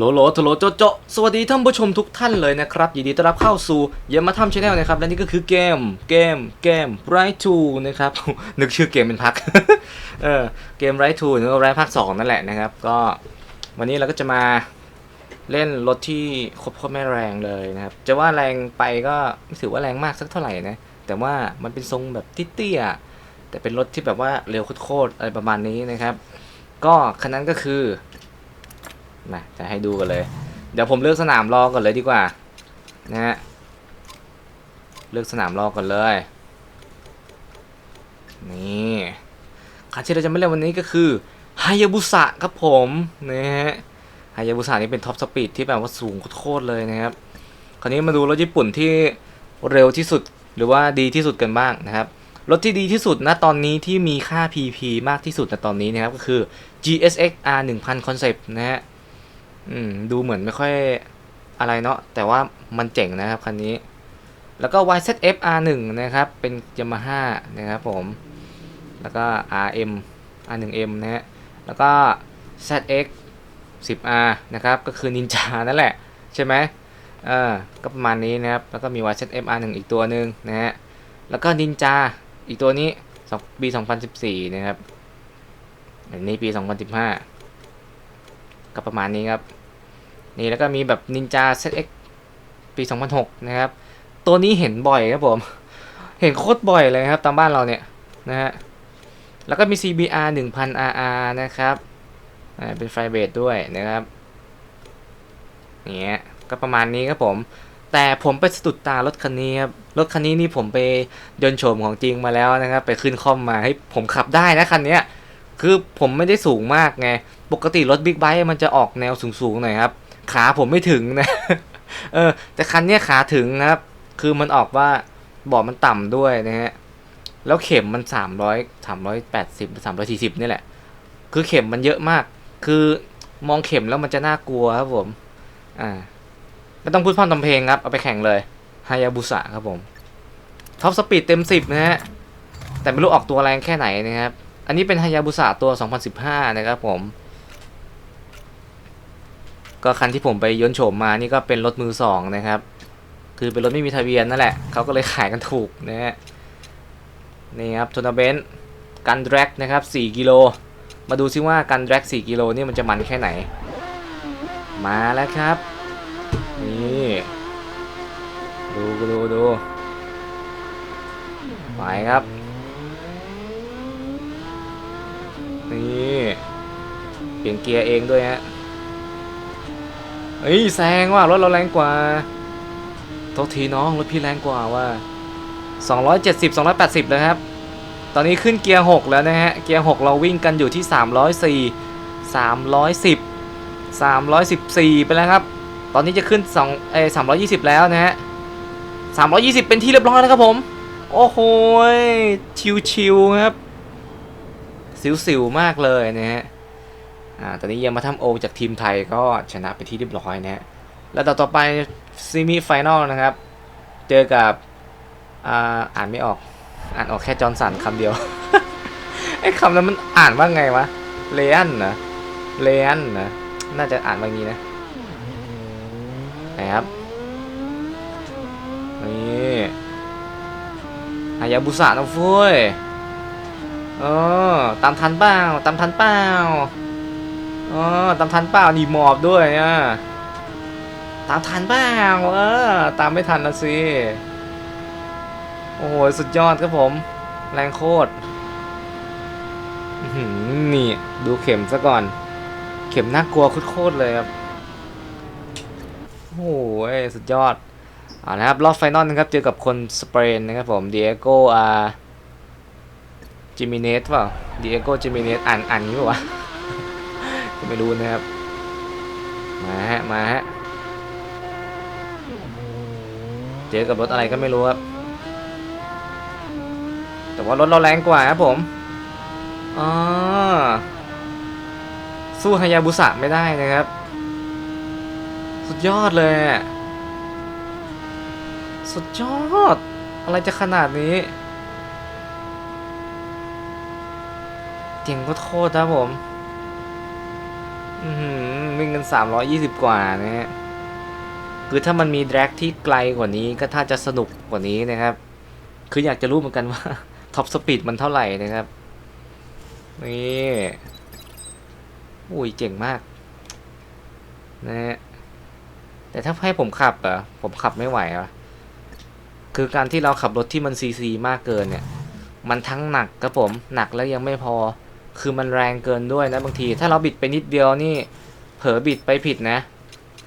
โหลโหลโถโหลโจโจสวัสดีท่านผู้ชมทุกท่านเลยนะครับ ยินดีต้อนรับเข้าสู่เยามาทำชาแนลนะครับ และนี่ก็คือเกม เกม เกม Right to นะครับ นึกชื่อเกมเป็นพัก เออ เกม Right to หรือว่าไรภาค2นั่นแหละนะครับ ก็วันนี้เราก็จะมาเล่นรถที่โคตรๆไม่แรงเลยนะครับ จะว่าแรงไปก็ไม่ถือว่าแรงมากสักเท่าไหร่นะ แต่ว่ามันเป็นทรงแบบเตี้ยแต่เป็นรถที่แบบว่าเร็วโคตรๆอะไรประมาณนี้นะครับ ก็คันนั้นก็คือ มาจะให้ดูกันเลย เดี๋ยวผมเลือกสนามรอก่อนเลยดีกว่านะฮะเลือกสนามรอก่อนเลย นี่คันที่เราจะไม่เล่นวันนี้ก็คือฮายาบุสะครับผมนะฮะฮายาบุสะนี่เป็นท็อปสปีดที่แบบว่าสูงโคตรเลยนะครับ คราวนี้มาดูรถญี่ปุ่นที่เร็วที่สุดหรือว่าดีที่สุดกันบ้างนะครับ รถที่ดีที่สุดณตอนนี้ที่มีค่า PP มากที่สุดณตอนนี้นะครับก็คือ GSX R 1000 Concept นะฮะ อืม ดูเหมือนไม่ค่อยอะไรเนาะแต่ว่ามันเจ๋งนะครับคันนี้ แล้วก็ YZF R1 นะครับ เป็น Yamaha นะครับผม แล้วก็ RM R1M นะฮะ แล้วก็ ZX 10R นะครับ ก็คือ Ninja นั่นแหละ ใช่ไหมเออก็ประมาณนี้นะครับ แล้วก็มี YZF R1 อีกตัวหนึ่งนะฮะ แล้วก็ Ninja อีกตัวนี้ปี 2014 นะครับ อันนี้ปี 2015 ก็ประมาณนี้ครับ นี่แล้วก็มีแบบ Ninja ZX ปี 2006 นะครับ ตัวนี้เห็นบ่อยครับผม เห็นโคตรบ่อยเลยครับ ตามบ้านเราเนี่ยนะฮะ แล้วก็มี CBR 1000 RR นะครับอ่าเป็นไฟเบรดด้วยนะครับเนี่ยก็ประมาณนี้ครับผม แต่ผมไปสะดุดตารถคันนี้ครับ รถคันนี้นี่ผมไปยนโฉมของจริงมาแล้วนะครับ ไปขึ้นคอมมาให้ผมขับได้นะคันนี้คือผมไม่ได้สูงมากไง ปกติรถบิ๊กไบค์มันจะออกแนวสูงๆหน่อยครับ ขาผมไม่ถึงนะ เออ แต่คันนี้ขาถึงนะครับ คือมันออกว่าเบาะมันต่ำด้วยนะฮะ แล้วเข็มมันสามร้อยสามร้อยแปดสิบสามร้อยสี่สิบนี่แหละ คือเข็มมันเยอะมาก คือมองเข็มแล้วมันจะน่ากลัวครับผม อ่า ไม่ต้องพูดพร่ำทำเพลงครับ เอาไปแข่งเลยฮายาบุสะครับผม ท็อปสปีดเต็มสิบนะฮะ แต่ไม่รู้ออกตัวแรงแค่ไหนนะครับ อันนี้เป็นฮายาบุสะตัว 2015 นะครับผม ก็คันที่ผมไปย้นโฉมมานี่ก็เป็นรถมือสองนะครับ คือเป็นรถไม่มีทะเบียนนั่นแหละเขาก็เลยขายกันถูกนะฮะนี่ครับทัวร์นาเบนกันแดร็กนะครับ4กิโลมาดูซิว่ากันแดร็ก4กิโลนี่มันจะมันแค่ไหน มาแล้วครับ นี่ดูดูดูไปครับนี่เปลี่ยนเกียร์เองด้วยฮะ เฮ้ยแซงว่ะรถเราแรงกว่าโทษทีน้องรถพี่แรงกว่าว่า 270 280เลยครับ ตอนนี้ขึ้นเกียร์ 6 แล้วนะฮะ เกียร์ 6 เราวิ่งกันอยู่ที่ 304 310 314 ไปแล้วครับ ตอนนี้จะขึ้น2เอ้320 แล้วนะฮะ 320 เป็นที่เรียบร้อยแล้วครับผม โอ้โหชิวๆครับ สิวๆมากเลยนะฮะ อ่าตอนนี้ยังมาทำโอจากทีมไทยก็ชนะไปที่เรียบร้อยนะฮะแล้วต่อต่อไปซีมิไฟแนลนะครับ เจอกับอ่าอ่านไม่ออก อ่านออกแค่จอร์นสันคำเดียวไอ้คำนั้นมันอ่านว่าไงวะเลอันนะเลอันนะน่าจะอ่านว่างี้นะนะครับนี่ฮายาบุสะนะเฟ้ยเออตามทันเปล่าตามทันเปล่า ออตามทันเปล่านี่หมอบด้วยอะตามทันเปล่าเออตามไม่ทันนะสิโอ้โหสุดยอดครับผม แรงโคตรนี่ดูเข็มซะก่อน เข็มน่ากลัวโคตรเลยครับโอ้โหสุดยอดเอาละครับรอบไฟนอลนะครับ เจอกับคนสเปนนะครับผมเดียโกอาจิมิเนสเปล่าเดียโกจิมิเนสอ่านอ่านงี้เปล่าวะ ก็ไม่รู้นะครับ มาฮะ มาฮะ เจอกับรถอะไรก็ไม่รู้ครับ แต่ว่ารถเราแรงกว่าครับผมอ๋อสู้ฮายาบุสะไม่ได้นะครับ สุดยอดเลย สุดยอด อะไรจะขนาดนี้เจ๋งโคตรๆนะผม วิ่งกัน 320 กว่านะฮะ คือถ้ามันมีแดร็กที่ไกลกว่านี้ก็ถ้าจะสนุกกว่านี้นะครับ คืออยากจะรู้เหมือนกันว่าท็อปสปีดมันเท่าไหร่นะครับ นี่อุ้ยเจ๋งมากนะฮะแต่ถ้าให้ผมขับเหรอผมขับไม่ไหวอะคือการที่เราขับรถที่มันซีซีมากเกินเนี่ย มันทั้งหนักครับผมหนักแล้วยังไม่พอ คือมันแรงเกินด้วยนะบางที ถ้าเราบิดไปนิดเดียวนี่ เผลอบิดไปผิดนะ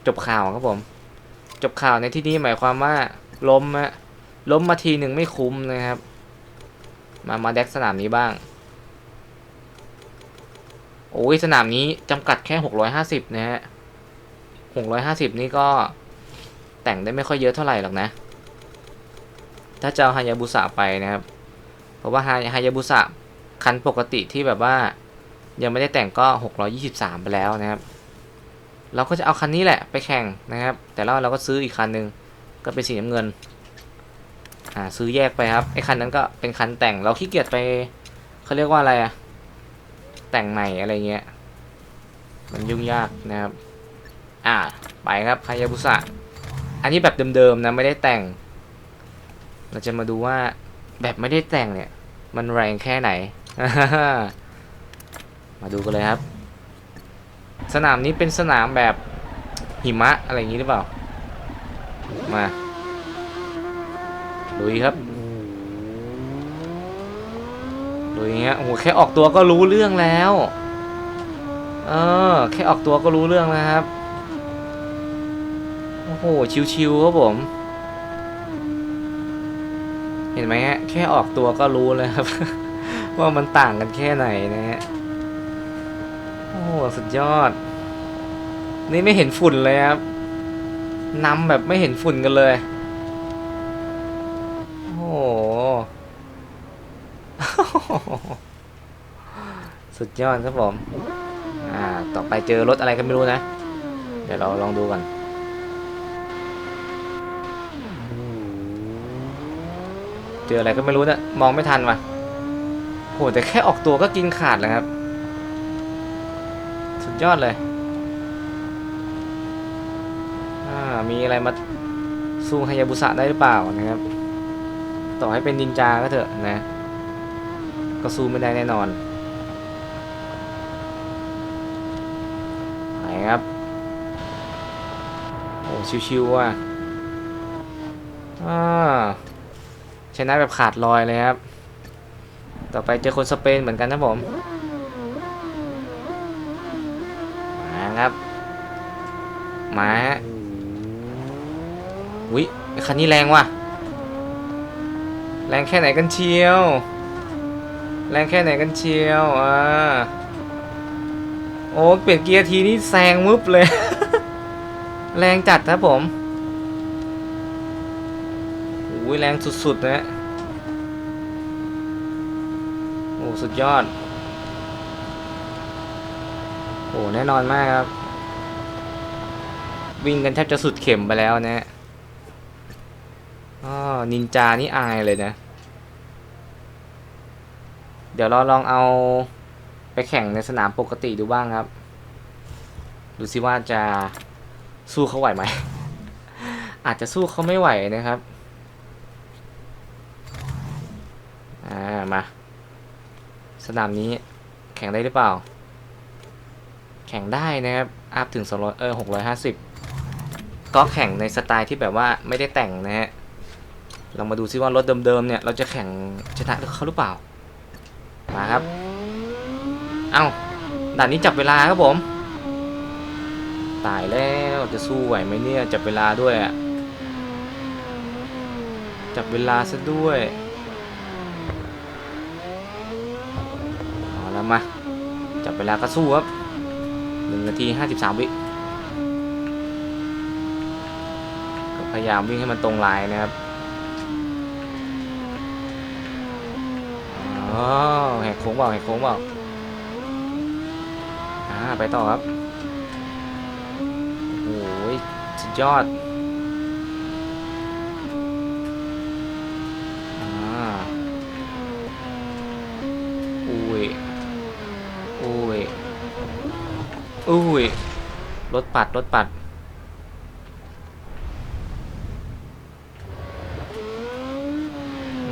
จบข่าวครับผม จบข่าวในที่นี้หมายความว่าล้มอะล้มมาทีหนึ่งไม่คุ้มนะครับ มามาแดกสนามนี้บ้าง โอ้ยสนามนี้จำกัดแค่ 650 นะฮะ 650 นี่ก็แต่งได้ไม่ค่อยเยอะเท่าไหร่หรอกนะ ถ้าจะเอาฮายาบุสะไปนะครับ เพราะว่าฮาฮายาบุสะ คันปกติที่แบบว่ายังไม่ได้แต่งก็ 623 ไปแล้วนะครับ เราก็จะเอาคันนี้แหละไปแข่งนะครับ แต่แล้วเราก็ซื้ออีกคันหนึ่งก็เป็นสีน้ำเงินอ่าซื้อแยกไปครับไอ้คันนั้นก็เป็นคันแต่งเราขี้เกียจไปเขาเรียกว่าอะไรอะแต่งใหม่อะไรเงี้ยมันยุ่งยากนะครับ อ่าไปครับฮายาบุสะอันนี้แบบเดิมๆนะไม่ได้แต่ง เราจะมาดูว่าแบบไม่ได้แต่งเนี่ย มันแรงแค่ไหน มาดูกันเลยครับ สนามนี้เป็นสนามแบบหิมะอะไรอย่างนี้หรือเปล่า มาลุยครับลุยเงี้ยโอ้โหแค่ออกตัวก็รู้เรื่องแล้ว เออ แค่ออกตัวก็รู้เรื่องแล้วครับ โอ้โห ชิวๆครับผม เห็นไหมฮะ แค่ออกตัวก็รู้เลยครับ ว่ามันต่างกันแค่ไหนนะฮะ โอ้โหสุดยอด นี่ไม่เห็นฝุ่นเลยครับนำแบบไม่เห็นฝุ่นกันเลย โอ้โห สุดยอดครับผม อ่า ต่อไปเจอรถอะไรก็ไม่รู้นะ เดี๋ยวเราลองดูกันเจออะไรก็ไม่รู้นะมองไม่ทันว่ะ โหแต่แค่ออกตัวก็กินขาดแล้วครับ สุดยอดเลยอ่ามีอะไรมาสู้ฮายาบุสะได้หรือเปล่านะครับ ต่อให้เป็นนินจาก็เถอะนะ ก็สู้ไม่ได้แน่นอนไหนครับ โอ้ชิวๆว่ะอ่าชนะแบบขาดลอยเลยครับ ต่อไปเจอคนสเปนเหมือนกันนะผม มาครับ มาอุ้ยคันนี้แรงว่ะ แรงแค่ไหนกันเชียว แรงแค่ไหนกันเชียวอ่าโอ้เปลี่ยนเกียร์ทีนี่แซงมึบเลย แรงจัดครับผมโอ้ยแรงสุดๆนะ โอ้ สุดยอด โอ้แน่นอนมากครับ วิ่งกันแทบจะสุดเข็มไปแล้วนะฮะอ๋อนินจานี่อายเลยนะ เดี๋ยวเราลองเอาไปแข่งในสนามปกติดูบ้างครับ ดูซิว่าจะสู้เขาไหวไหม อาจจะสู้เขาไม่ไหวนะครับ อ่า มา สนามนี้แข่งได้หรือเปล่า แข่งได้นะครับ อัพถึง200เออ650 ก็แข่งในสไตล์ที่แบบว่าไม่ได้แต่งนะฮะเรามาดูซิว่ารถเดิมๆเนี่ย เราจะแข่งชนะเขาหรือเปล่า มาครับ เอ้าด่านนี้จับเวลาครับผม ตายแล้วจะสู้ไหวไหมเนี่ย จับเวลาด้วยอะจับเวลาซะด้วย เอามา จับเวลาก็สู้ครับหนึ่งนาทีห้าสิบสามวิก็พยายามวิ่งให้มันตรงลายนะครับอ๋อแหกโค้งเปล่าแหกโค้งเปล่าอ่าไปต่อครับโอ้ยสุดยอด อุ้ยอุ้ยอุ้ย รถปัด รถปัด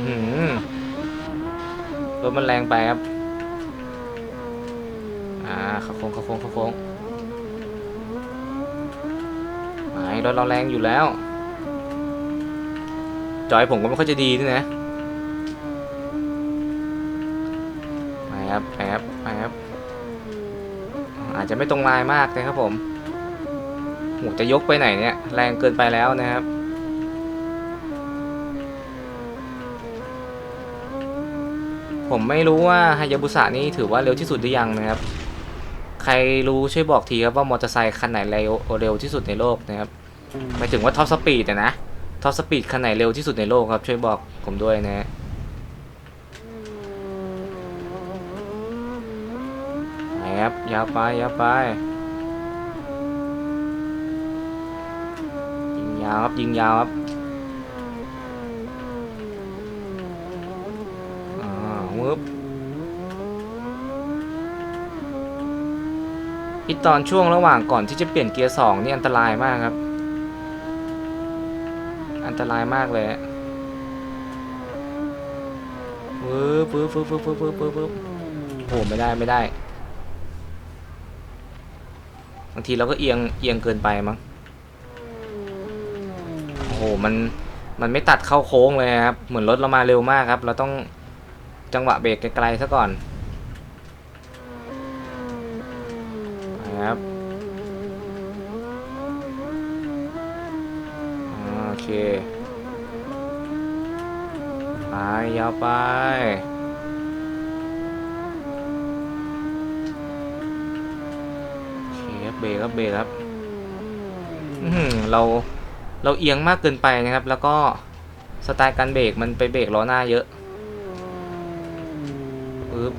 หือรถมันแรงไปครับ อ่าข้าโค้งข้าโค้งข้าโค้งไอ้รถเราแรงอยู่แล้ว จอยผมก็ไม่ค่อยจะดีด้วยนะไปครับไปครับ ไม่ตรงลายมากนะครับผมโหจะยกไปไหนเนี่ย แรงเกินไปแล้วนะครับผมไม่รู้ว่าฮายาบุสะนี่ถือว่าเร็วที่สุดหรือยังนะครับ ใครรู้ช่วยบอกทีครับว่ามอเตอร์ไซค์คันไหนเร็วเร็วที่สุดในโลกนะครับหมายถึงว่าท็อปสปีดนะท็อปสปีดคันไหนเร็วที่สุดในโลกครับช่วยบอกผมด้วยนะ ยาวไปยาวไปยิงยาวครับยิงยาวครับอ่าวึบอีตอนช่วงระหว่างก่อนที่จะเปลี่ยนเกียร์สองนี่อันตรายมากครับ อันตรายมากเลยฟื้บปึ๊บปึ๊บฟื้บปึ๊บปึ๊บปึ๊ไม่ได้ไม่ได้างทีเราก็เอียงเอียงเกินไปมั้งโอ้โหมันมันไม่ตัดเข้าโค้งเลยครับ เหมือนรถเรามาเร็วมากครับ เราต้องจังหวะเบรกไกลๆซะก่อนไปครับอ่าโอเค ไปยาวไป โอ เคครับเบรกครับเบรกครับอื้อหือเราเราเอียงมากเกินไปนะครับ แล้วก็สไตล์การเบรกมันไปเบรกล้อหน้าเยอะปึ๊บ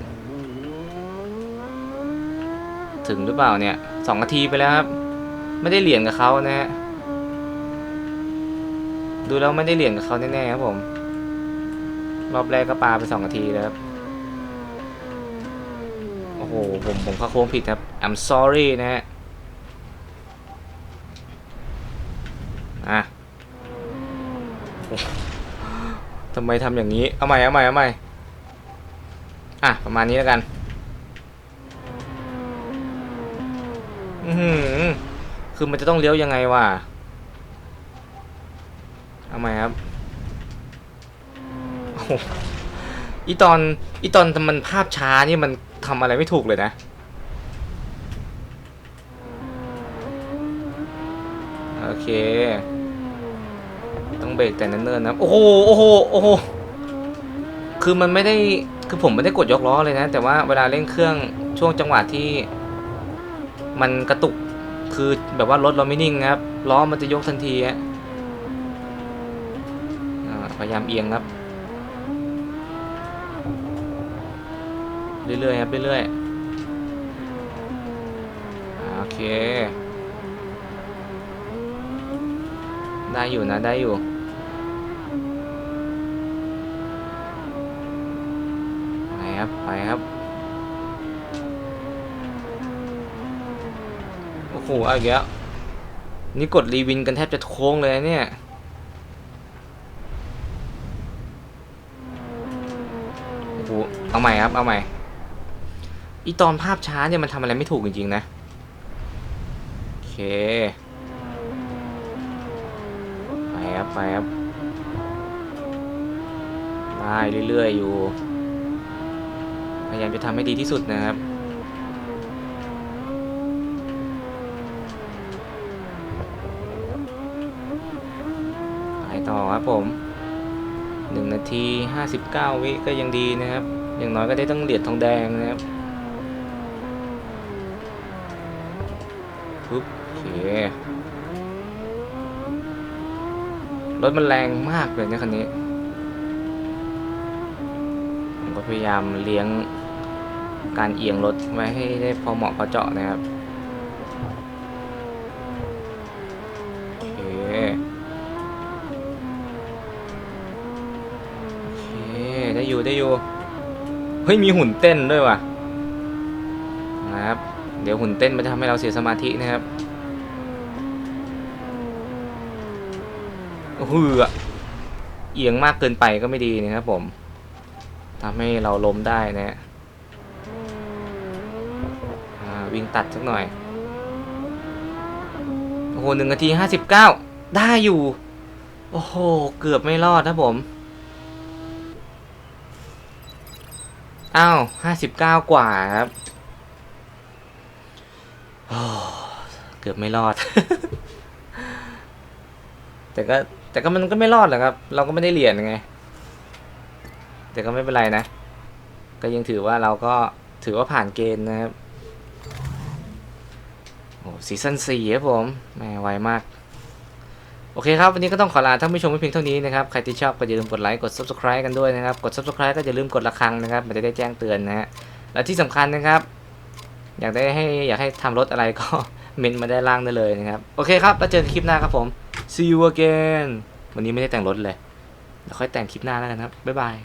ถึงหรือเปล่าเนี่ยสองนาทีไปแล้วครับ ไม่ได้เหรียญกับเขานะฮะดูแล้วไม่ได้เหรียญกับเขาแน่ๆครับผม รอบแรกก็ปาไปสองนาทีแล้วครับโอ้โหผมผมเข้าโค้งผิดครับ I'm sorry นะฮะอะโอ้ ทำไมทำอย่างนี้ เอาใหม่เอาใหม่เอาใหม่อะ ประมาณนี้แล้วกัน อือคือมันจะต้องเลี้ยวยังไงวะ เอาใหม่ครับโอ้โหอีตอนอีตอนมันภาพช้านี่มันทำอะไรไม่ถูกเลยนะ โอเค เบรกแต่เนิ่นๆนะ โอ้โห โอ้โห โอ้โห คือมันไม่ได้ คือผมไม่ได้กดยกล้อเลยนะ แต่ว่าเวลาเร่งเครื่องช่วงจังหวะที่ มันกระตุก คือแบบว่ารถเราไม่นิ่งครับ ล้อมันจะยกทันทีฮะพยายามเอียงครับ เรื่อยๆครับ เรื่อยๆ โอเคได้อยู่นะ ได้อยู่ ไป ครับ ไปครับ โอ้โหอาอีกแล้วนี่กดรีวินกันแทบจะโค้งเลยเนี่ย โอ้โห เอาใหม่ครับ เอาใหม่ อีตอนภาพช้าเนี่ยมันทำอะไรไม่ถูกจริงๆนะ โอเค ไปครับ ไปครับได้เรื่อยๆอยู่ พยายามจะทำให้ดีที่สุดนะครับไปต่อครับผมหนึ่งนาทีห้าสิบเก้าวิก็ยังดีนะครับ อย่างน้อยก็ได้ต้องเหรียญทองแดงนะครับปุ๊บโอเครถมันแรงมากเลยนะคันนี้ ผมก็พยายามเลี้ยง การเอียงรถไว้ให้ได้พอเหมาะพอเจาะนะครับโอเคได้อยู่ได้อยู่เฮ้ยมีหุ่นเต้นด้วยว่ะนะครับเดี๋ยวหุ่นเต้นมันจะทำให้เราเสียสมาธินะครับเฮือเอียงมากเกินไปก็ไม่ดีนะครับผมทำให้เราล้มได้นะ วิ่งตัดสักหน่อย โอ้โหหนึ่งนาทีห้าสิบเก้าได้อยู่ โอ้โห เกือบไม่รอดนะผม อ้าวห้าสิบเก้ากว่าครับโอ้เกือบไม่รอด แต่ก็แต่ก็มันก็ไม่รอดหรอกครับ เราก็ไม่ได้เหรียญไง แต่ก็ไม่เป็นไรนะ ก็ยังถือว่าเราก็ถือว่าผ่านเกณฑ์นะครับ โอ้ซีซั่นสี่ครับผมแหมไวมาก โอเคครับ วันนี้ก็ต้องขอลาท่านผู้ชมไว้เพียงเท่านี้นะครับ ใครที่ชอบก็อย่าลืมกดไลค์ กด subscribe กันด้วยนะครับ กด subscribe ก็อย่าลืมกดระฆังนะครับ มันจะได้แจ้งเตือนนะฮะ และที่สำคัญนะครับ อยากได้ให้อยากให้ทำรถอะไรก็เมนมาได้ล่างได้เลยนะครับ โอเคครับ แล้วเจอกันคลิปหน้าครับผม see you again วันนี้ไม่ได้แต่งรถเลยเดี๋ยวค่อยแต่งคลิปหน้าแล้วกันครับบ๊ายบาย